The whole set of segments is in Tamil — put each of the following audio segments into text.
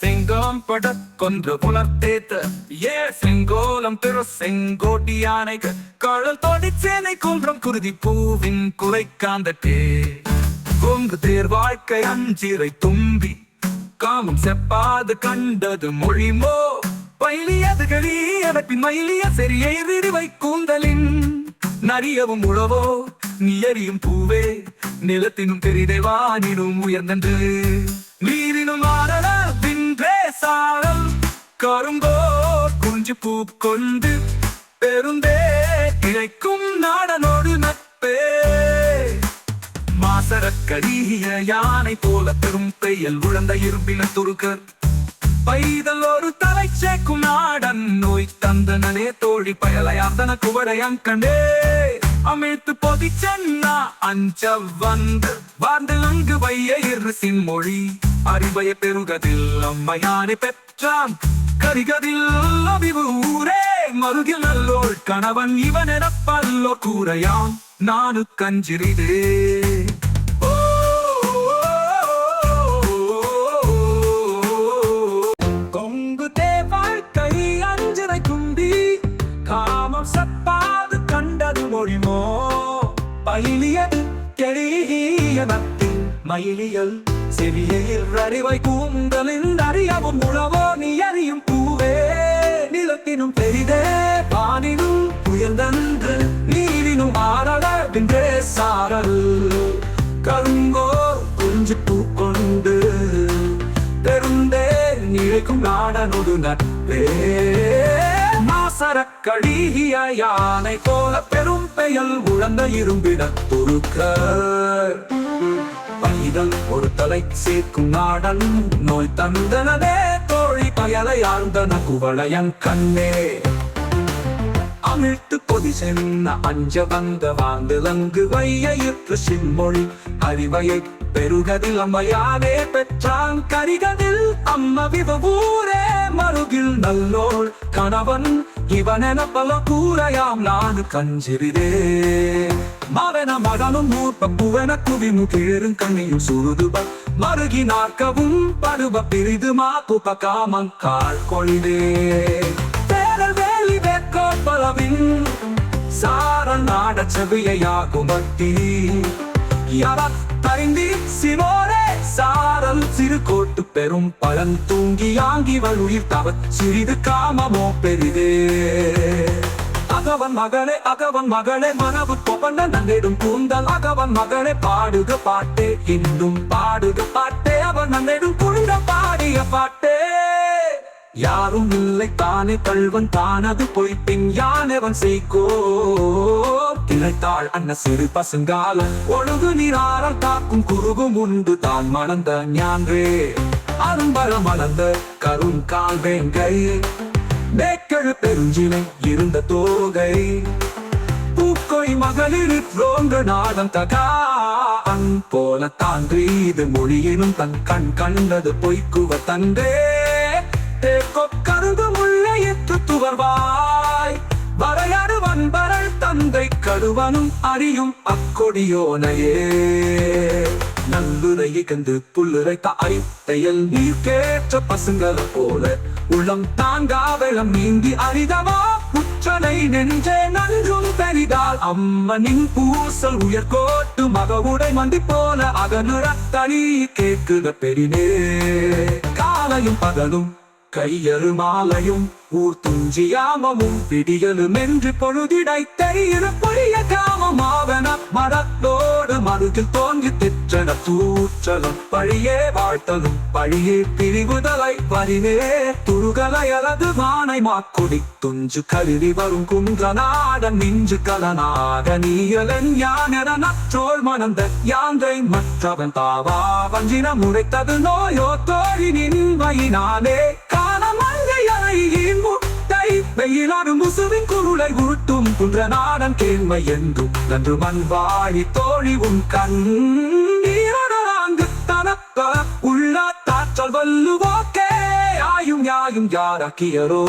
செங்கம் பட கொன்று புலர்த்தேத்த ஏ செங்கோலம் திரு செங்கோட்டி யானைக்கு கழல் தோடி சேனை குன்றம் குருதி பூவின் குலை காந்தட்டே கொங்கு தேர் வாழ்க்கை அஞ்சிரை தும்பி காமம் செப்பாது கண்டது மொழிமோ பயிலியது களியத பின் மயிலிய செறியை விரிவை கூந்தலின் நரியவும் உழவோ நீ எறியும் பூவே நிலத்தினும் பெரிதே வானினும் உயர்ந்தன்று. நீரினும் ஆடல பின்றே சாரல் கரும்போர் குஞ்சு பூ கொண்டு பெருந்தே இழைக்கும் நாடனோடு நட்பே. மாசரக்கரிய யானை போல பெரும் பெயல் உழந்த இரும்பின துருக்கர். பைதல் ஒரு தலை சேக்கும் நாடன் நோய் தந்தனே தோழி பயலையார்தன குவடையங்கண்டே அமைத்து பொதிச்சன்னா அஞ்ச வந்து வாழ்ந்து அங்கு வைய இருசின் மொழி. அறிவைய பெருகதில் அம்மையானை பெற்றான். கரிகதில் அபிவு ஊரே மருகில் நல்லோர் கணவன் இவன் எனப்பல்லோ கூறையாம் நானு கஞ்சிரிதே கொங்கு தேவாழ்க்கை அஞ்சனை குந்தி காமம் சப்பா மயிலிய கெளிய நத்தின் மயிலியல் செவியில் அறிவை கூந்தலின் அறியவும் உழவோ நீ அறியும் பூவே. நிலத்தினும் பெரிதே பானினும் உயர்ந்தன்று நீரினும் ஆரட பின்றே சாரல். கருங்கோ குஞ்சு பூக்கொண்டு கொண்டு பெருந்தே நிழைக்கும் நாடனொடு நட்பே. மாசரக்கழிய யானை போல பெரும் பெயல் உழந்த இரும்பிட துருக்க பைதல் ஒரு தலை சேர்க்கும் நாடன் நோய் தந்தனதே தோழி பயலை ஆழ்ந்தன குவளையன் கண்ணே. அமிழ்த்து பொதி சென்ன அஞ்ச வந்த வாந்திலங்கு வையிற்று சின்மொழி அறிவையை பெருகதில் அம்மையானே பெற்றான் கரிகதில் அம்ம விவூரே மருகில் நல்லோள் கணவன் இவனென பல கூரையாம் நானு கஞ்சிரிதே மவன மகனும் மூப்பப்புவன குவிமு கீழும் கண்ணியும் சுருதுப. மருகி நாற்கவும் படுப பிரிது மாப்புப காமன் கால் கொழிதே தேரல் வேலி வேக்கோட் பலவின் சாரல் நாட செவியாகும் பக்தி யாரத் தரிந்தி சிமோரே சாரல் சிறு கோட்டு பெரும் பழம் தூங்கி யாங்கிவள் உயிர் தவ சிறிது காமமோ பெரிதே. அகவன் மகளே அகவன் மகளே மனவு கொப்பண்ண நன்னிடும் கூந்தல். அகவன் மகளே பாடுக பாட்டே இன்னும் பாடுக பாட்டே. அவன் நன்னிடும் குழுந்த பாடிய பாட்டே. யாரும் இல்லை தானே கல்வன் தானது பொய்ப்பின் யானவன் செய்கோ? திளைத்தாள் அன்ன சிறு பசுங்கால. ஒழுகு நீராரல் தாக்கும் குறுகும் உண்டு தான் மணந்த ஞான்றே. அரும்பர மலர்ந்த கரும் கால் வேங்கை. மேக்கெழு பெருஞ்சிலை இருந்த தோகை. பூக்கொய் மகளிர் ரோங்க நாடம் தகா அன் போல தான்றீது மொழியினும் தன் கண் கண்டது பொய்க்குவ தந்தே தேக்கொக்கருது எத்து துவர்வாய். வரையறு வன்பரள் கடுவனும் அறியும் அக்கொடியோனையே. நல்லுரையை கண்டு புல்லுரைத்த அரித்தையல் நீர் கேற்ற பசுங்கள போல உள்ளம் தாங்கா வெள்ளம் நீங்கி அரிதவா? புற்றனை நெஞ்சே நன்றும் பெரிதால் அம்மனின் பூசல் உயர்கோட்டு மகவுடை மந்தி போல அகனுரத்தனி கேட்குத பெரினே. காலையும் பகலும் கையறு மாலையும் ஊர் துஞ்சியாமமும் பிடிகளும் என்று பொழுதிடை தெரியிற பொழிய காமமாவன மரத்தோடு மருகில் தோன்றி திற்றன தூற்றலும் பழியே வாழ்த்தலும் பழியே பிரிவுதலை வரிவே துருகலை அலது மானை மாக்குடி துஞ்சு கருவி வரும் குன்ற நாடன் நின்று கலனாக நீயலன் யானென நற்றோள் மணந்த யாந்தை மற்றவன் தாவா வஞ்சின முறைத்தது நோயோ தோழி நின்மையினாலே காணமங்கையின் முட்டை வெயிலாடு முசுவின் குருளை உருட்டும் குன்ற நாடன் கேண்மை என்றும் நன்று மண் வாழி தோழி உன் கண். நீரடாங்கு தனப்ப உள்ள தாற்றல் வல்லுவோக்கே ஆயும் யாயும் யாராக்கியரோ?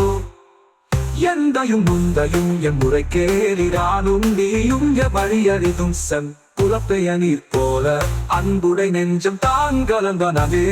எந்தையும் முந்தையும் என் முறை கேளிரானும் நீயும் வழியறிதும் செம் புலப்பெய நீர் போல. அன்புடை நெஞ்சம் தான் கலந்தனவே